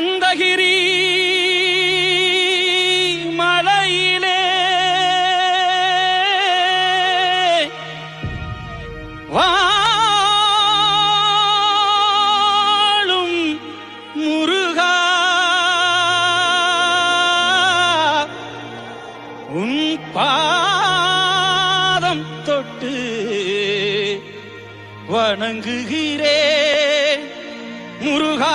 கந்தகிரி மலையிலே. வாழும் முருகா உன் பாதம் தொட்டு வணங்குகிறேன் முருகா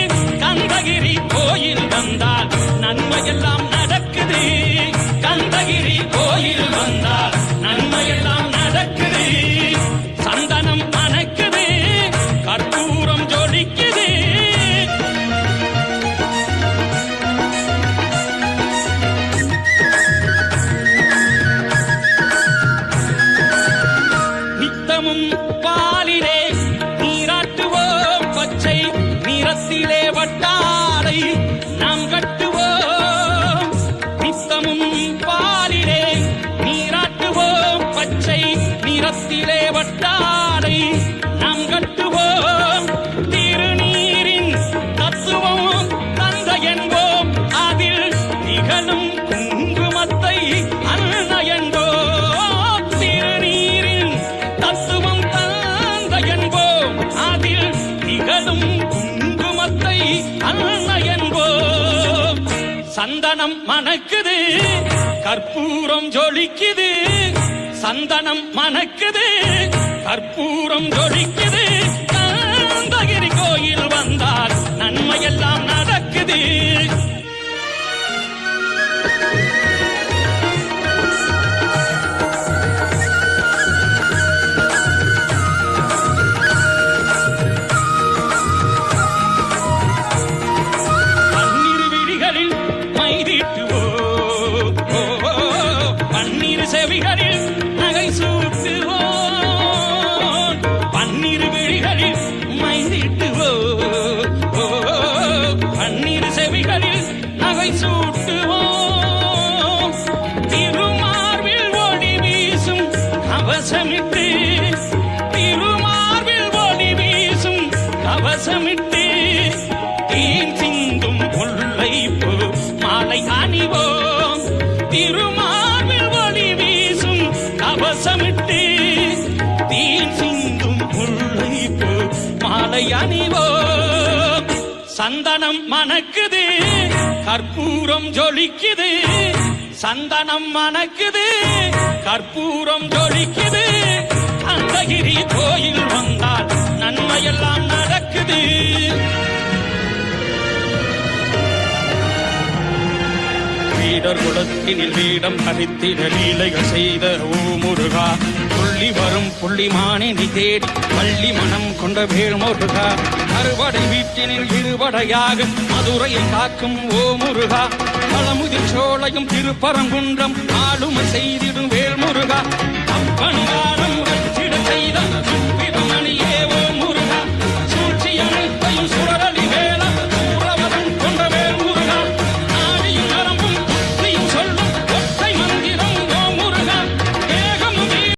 வட்டாரை நாம் கட்டுவோம். நித்தமும் பாலிலே நீராட்டுவோம். பச்சை நிறத்திலே வட்டாரை நாம் கட்டுவோம். சந்தனம் மணக்குது கற்பூரம் ஜொலிக்குது. சந்தனம் மணக்குது கற்பூரம் ஜொலிக்குது. காந்தகிரி கோயில் வந்தார் நன்மையெல்லாம் நான் பன்னிரு நகை சூட்டுவோம். திருமார்பில் ஒளி வீசும் கவசமிட்டு திருமார்பில் ஒளி வீசும் கவசமிட்டு. தீன் சிந்தும் முல்லை பூ மாலை அணிவோம். திருமார்பில் ஒளி வீசும் கவசமிட்டு தீன் சிந்தும் முல்லை பூ மாலை அணிவோம். சந்தனம் மணக்குது. கற்பூரம் ஜொலிக்குது. சந்தனம் மணக்குது. கற்பூரம் ஜொலிக்குது. கந்தகிரி கோயில் வந்தால் நன்மையெல்லாம் நடக்குது. வீடர் குலத்தினில் வீடம் தரித்திட லீலைகள் செய்த ஓ முருகா துள்ளி வரும் புள்ளிமானினி தேடி பள்ளி மனம் கொண்ட வேல்முருகா அறுவடை வீட்டினில் இருவடையாக மதுரையை காக்கும் ஓ முருகா. பழமுதிர் சோழையும் திருப்பரங்குன்றம் ஆளுமை செய்திடும் வேல்முருகா அப்பன்